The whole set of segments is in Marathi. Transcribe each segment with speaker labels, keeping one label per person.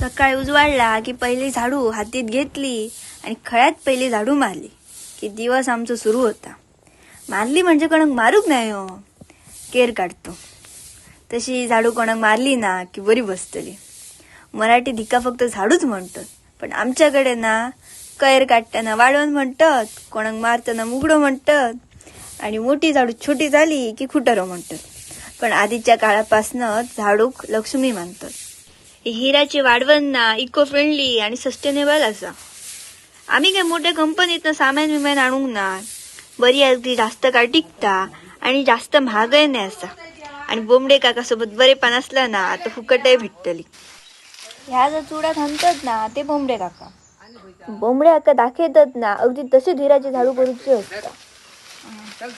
Speaker 1: सकाळी उजवाडला की पहिली झाडू हातीत घेतली आणि खळ्यात पहिली झाडू मारली. की दिवस आमचा सुरू होता. मारली म्हणजे कोणाक मारूक नाही हो. केर काढतो. तशी झाडू कोणाक मारली ना की बरी बसतली. मराठी धिका फक्त झाडूच म्हणतात. पण आमच्याकडे ना कैर काढताना वाढवण म्हणतात कोणाक मारताना मुगडो म्हणतात आणि मोठी झाडू छोटी झाली की खुटारो म्हणतात. पण आधीच्या काळापासूनच झाडूक लक्ष्मी मानतात. हिराची वाढवण ना इको फ्रेंडली आणि सस्टेनेबल असा. आम्ही काय मोठ्या कंपनीतनं सामान विमान आणूक ना बरी अगदी जास्त काळ टिकता आणि जास्त महागय नाही असा. आणि बोंबडे काकासोबत बरे पान असला ना तर फुकटही भेटतली. ह्या जर चुडात थांबतात ना ते बोंबडे काका. बोंबडे काका दाखवतात ना अगदी तशी धीराचे झाडू करूचे असतात.
Speaker 2: चल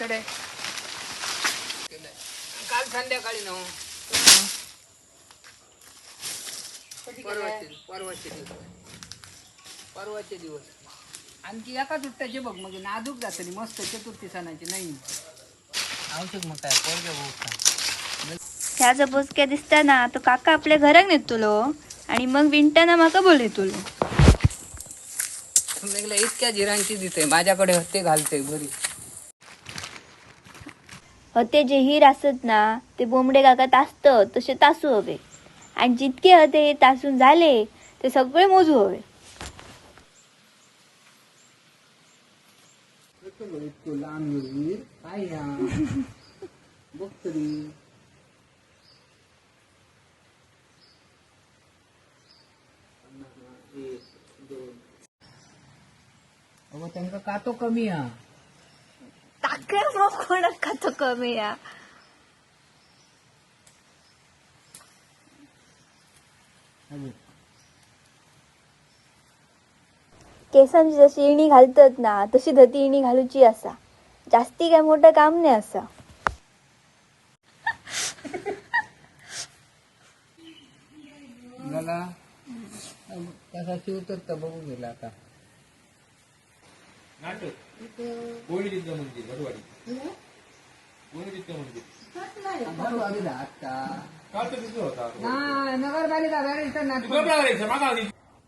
Speaker 2: काल संध्याकाळी हो. परवाचे परवाचे दिवस. परवाचे दिवस. आणखी एका सुट्ट्याचे बघ मग नाजूक जातली मस्त चतुर्थी सणाची नाही? आवश्यक मग काय पोरगे बघ
Speaker 1: ह्या जर पोचक्या दिसता ना तो काका आपल्या घराक नेतलो आणि मग विंटाना माका बोलयतलो
Speaker 2: तुम्ही इतक्या जिरांची दिसते माझ्याकडे हत्ते घालते बरी
Speaker 1: हते जे हिर असत ना ते बोंबडे काका तासत तसे तासू हवे. आणि जितके हते तासून झाले ते सगळे मोजू हवे.
Speaker 2: अगं त्यांका कातो कमी हा
Speaker 1: ताकद मग कोणाक खातो कमी या? केसांची जशी इणी घालतात ना तशी धती इणी घालूची असा. जास्ती काय मोठं काम नाही असा.
Speaker 2: मला कसा बघू गेला आता.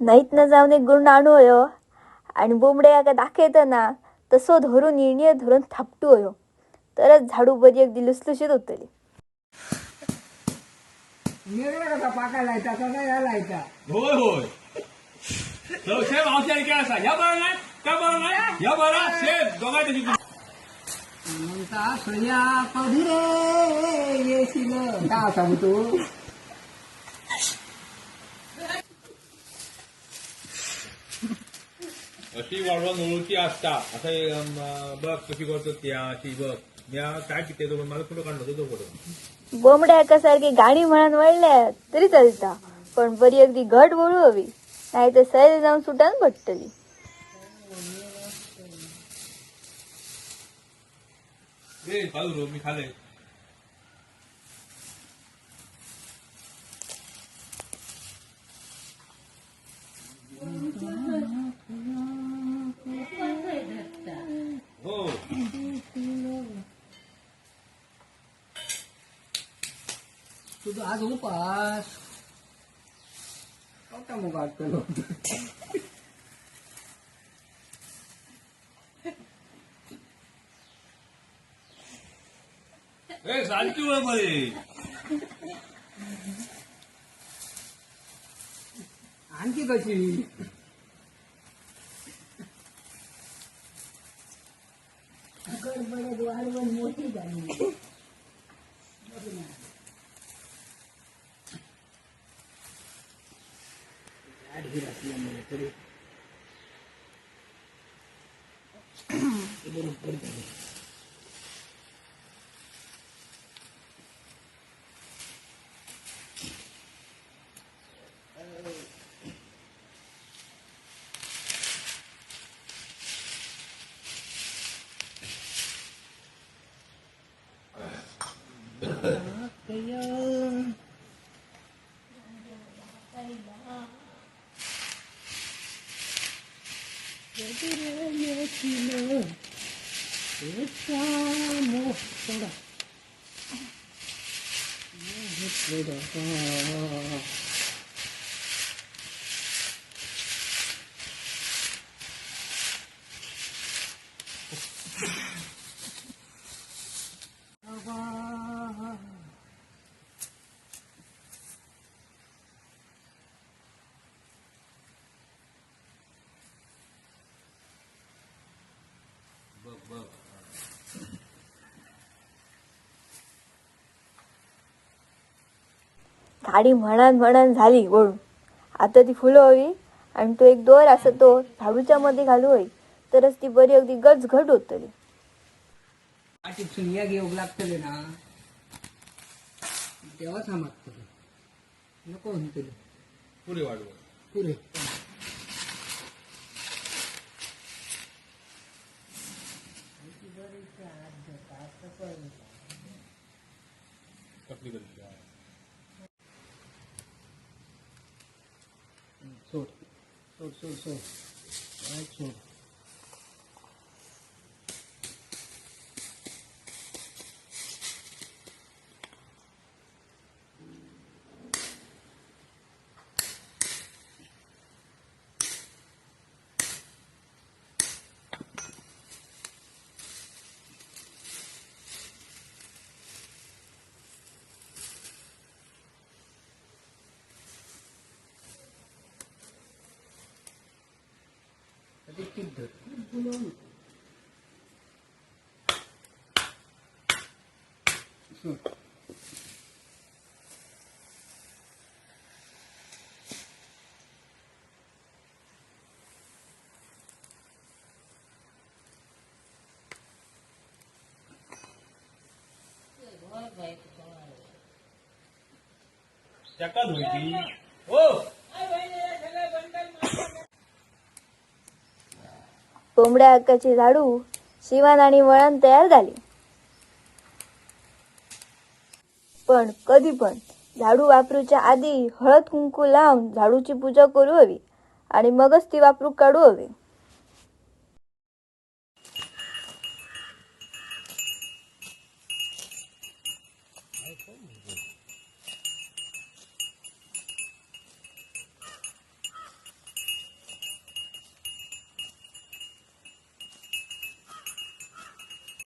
Speaker 1: नाहीत न जाऊन एक गुंड आणू होयो. आणि बोंबडे काका दाखवत ना तसो धरून इणीये धरून थापटू होयो. तरच झाडू बरी अगदी लुसलुशीत होतली.
Speaker 2: कसा या
Speaker 3: होय होय औषध या बरं नाही त्या बरं नाही या बरं शेफ दोघांची
Speaker 2: म्हणता सया कधी रे येशील. का सांगू तू?
Speaker 3: अशी वाढवून ओळखी असता. असं अम, बघ कशी करतो त्या अशी बघ. म्या काय पिते तो मला फोटो काढला होता तो फोटो?
Speaker 1: बोंबड्या एकासारखी गाणी म्हणून वळल्या तरी चालता. पण बरी अगदी घट वळू हवी. नाही तर सैल जाऊन सुटान पडटली
Speaker 3: એ ભાવ રોમી
Speaker 2: ખાલે તો આજ ઉપાસ કાકા મોબાઈલ
Speaker 3: પેલો सारखी वळ बरे
Speaker 2: आणखी कशी? मोठी झाली. असल्यामुळे तरी. बरोबर 여기를여기는의자모터 다. 아, 이 거.
Speaker 1: साडी म्हणान म्हणान झाली वळून. आता ती फुलं हवी आणि तो एक दोर असं तो झाडूच्या मध्ये घालू होई तरच ती बरी अगदी होतली.
Speaker 2: आटीपसून या घेऊक लागतले ना. नको म्हणतले
Speaker 3: वाढवून
Speaker 2: पुरे. सोड सोड सोड सोड right, सोड ते टीप धर सोड
Speaker 3: चक्का
Speaker 1: कोंबड्या अक्काची झाडू शिवान आणि वळण तयार झाली. पण कधी पण झाडू वापरूच्या आधी हळद कुंकू लावून झाडूची पूजा करू हवी आणि मगच ती वापरू काढू हवी.